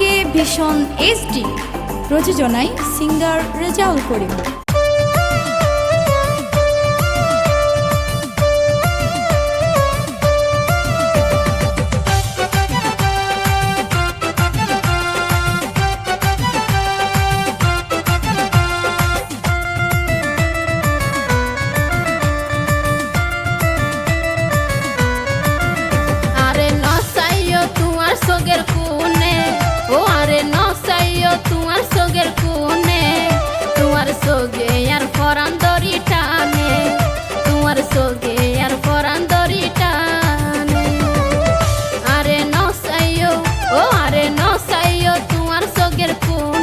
কে ভীষণ এইচডি প্রযোজনায় সিঙ্গার রেজাউল করিম। আরে নসাইও তোমার সগের কুয়া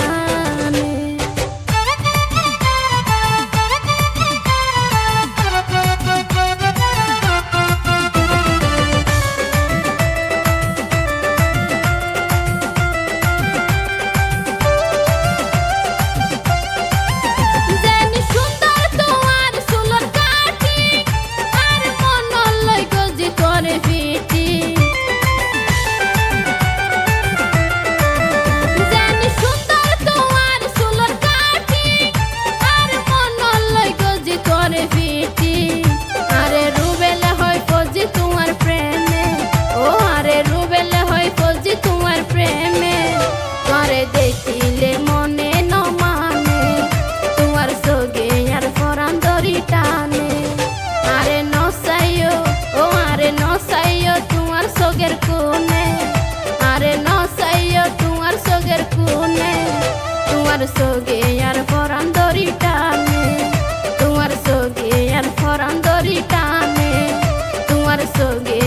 ता কুনে আরে ন সাইয় তোমার সগের কুনে তোমার সগে আর পরান দরি টানে। তোমার সগে আর পরান দরি টানে। তোমার সগে